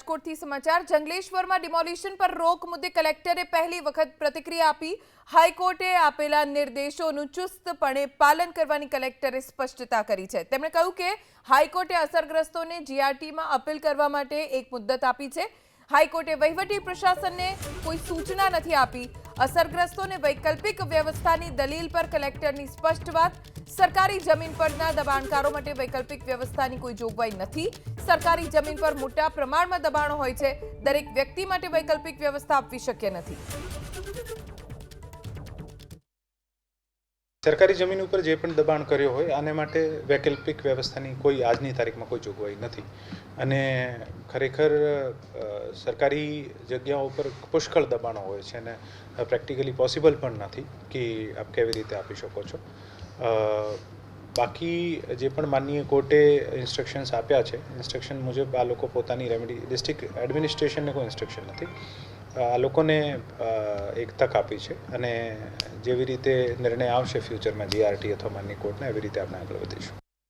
રાજકોટથી સમાચાર. જંગલેશ્વરમાં ડિમોલિશન પર રોક મુદ્દે કલેક્ટરે પહેલી વખત પ્રતિક્રિયા આપી. હાઈકોર્ટે આપેલા નિર્દેશોનું ચુસ્તપણે પાલન કરવાની કલેક્ટરે સ્પષ્ટતા કરી છે. તેમણે કહ્યું કે હાઈકોર્ટે અસરગ્રસ્તોને જીઆરટીમાં અપીલ કરવા માટે એક મુદ્દત આપી છે. હાઈકોર્ટે વહીવટી પ્રશાસનને કોઈ સૂચના નથી આપી. અસરગ્રસ્તોને વૈકલ્પિક વ્યવસ્થાની દલીલ પર કલેક્ટરની સ્પષ્ટ વાત. સરકારી જમીન પરના દબાણકારો માટે વૈકલ્પિક વ્યવસ્થાની કોઈ જોગવાઈ નથી. સરકારી જમીન પર મોટા પ્રમાણમાં દબાણો હોય છે. દરેક વ્યક્તિ માટે વૈકલ્પિક વ્યવસ્થા આપવી શક્ય નથી. સરકારી જમીન ઉપર જે પણ દબાણ કર્યો હોય, આને માટે વૈકલ્પિક વ્યવસ્થાની કોઈ આજની તારીખમાં કોઈ જોગવાઈ નથી. અને ખરેખર સરકારી જગ્યાઓ ઉપર પુષ્કળ દબાણો હોય છે અને પ્રેક્ટિકલી પોસિબલ પણ નથી કે આપ કેવી રીતે આપી શકો છો. બાકી જે પણ માનનીય કોર્ટે ઇન્સ્ટ્રક્શન્સ આપ્યા છે, ઇન્સ્ટ્રક્શન મુજબ આ લોકો પોતાની રેમેડી, ડિસ્ટ્રિક્ટ એડમિનિસ્ટ્રેશનને કોઈ ઇન્સ્ટ્રક્શન નથી. આ લોકોને એક તક આપી છે અને જેવી રીતે નિર્ણય આવશે ફ્યુચરમાં જીઆરટી અથવા માનની કોર્ટને એવી રીતે આપણે આગળ વધીશું.